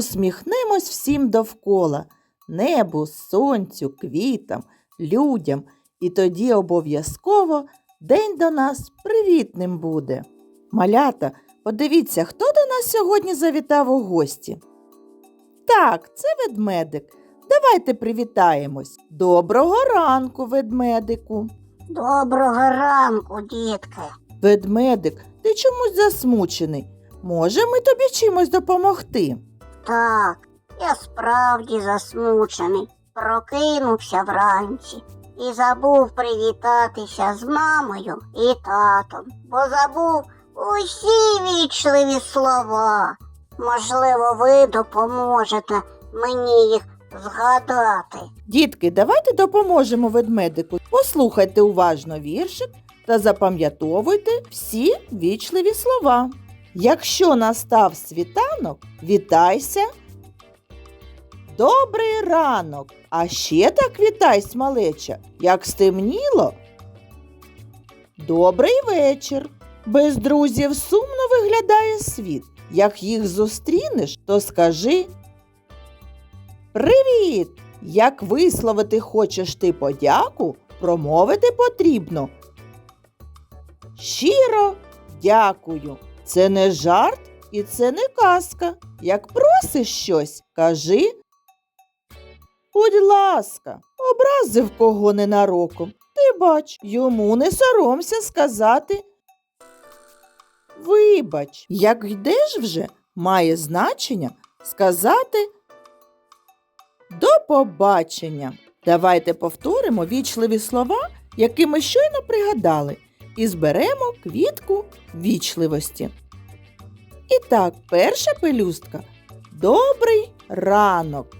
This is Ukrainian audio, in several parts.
Усміхнемось всім довкола, небу, сонцю, квітам, людям, і тоді обов'язково день до нас привітним буде. Малята, подивіться, хто до нас сьогодні завітав у гості. Так, це ведмедик. Давайте привітаємось. Доброго ранку, ведмедику. Доброго ранку, дітки. Ведмедик, ти чомусь засмучений. Може, ми тобі чимось допомогти? Так, я справді засмучений. Прокинувся вранці і забув привітатися з мамою і татом, бо забув усі вічливі слова. Можливо, ви допоможете мені їх згадати. Дітки, давайте допоможемо ведмедику. Послухайте уважно віршик та запам'ятовуйте всі вічливі слова. Якщо настав світанок, вітайся. Добрий ранок. А ще так вітайсь, малеча, як стемніло. Добрий вечір. Без друзів сумно виглядає світ. Як їх зустрінеш, то скажи Привіт! Як висловити хочеш ти подяку, промовити потрібно. Щиро дякую. Це не жарт і це не казка. Як просиш щось, кажи. Будь ласка, образив кого ненароком. Ти бач, йому не соромся сказати. Вибач, як йдеш вже, має значення сказати до побачення. Давайте повторимо вічливі слова, які ми щойно пригадали, і зберемо квітку вічливості. І так, перша пелюстка. Добрий ранок.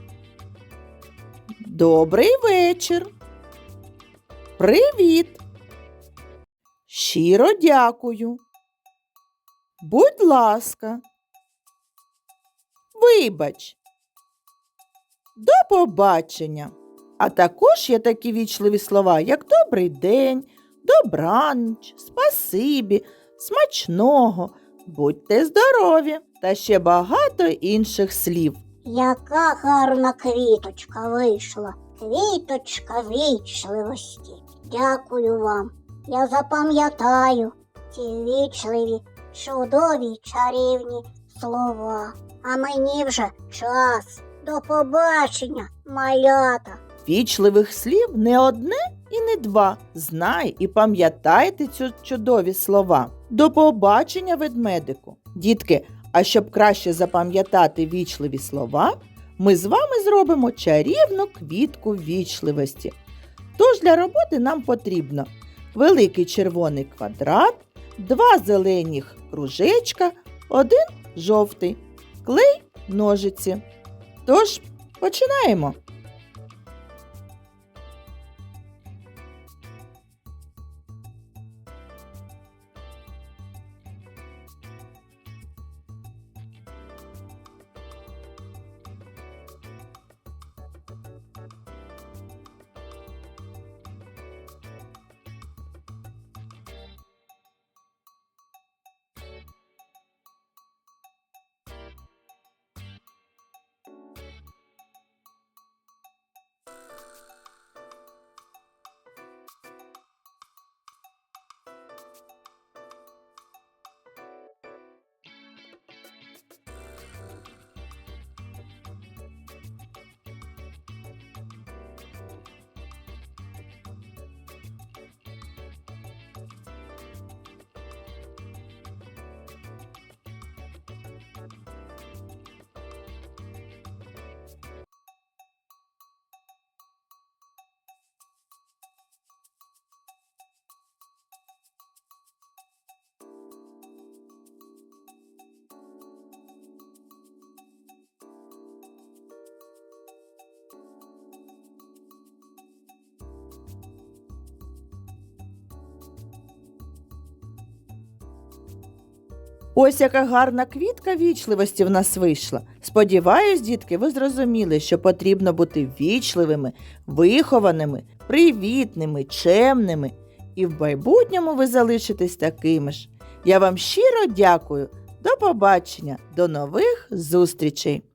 Добрий вечір. Привіт. Щиро дякую. Будь ласка. Вибач. До побачення. А також є такі вічливі слова, як добрий день, добраніч, спасибі, смачного, будьте здорові та ще багато інших слів. Яка гарна квіточка вийшла. Квіточка вічливості. Дякую вам. Я запам'ятаю ці вічливі, чудові, чарівні слова. А мені вже час. До побачення, малята. Вічливих слів не одне і не два. Знай і пам'ятайте ці чудові слова. До побачення, ведмедику. Дітки, а щоб краще запам'ятати вічливі слова, ми з вами зробимо чарівну квітку вічливості. Тож для роботи нам потрібно великий червоний квадрат, два зелених кружечка, один жовтий, клей, ножиці. Тож починаємо. Ось яка гарна квітка вічливості в нас вийшла. Сподіваюсь, дітки, ви зрозуміли, що потрібно бути вічливими, вихованими, привітними, чемними. І в майбутньому ви залишитесь такими ж. Я вам щиро дякую. До побачення, до нових зустрічей!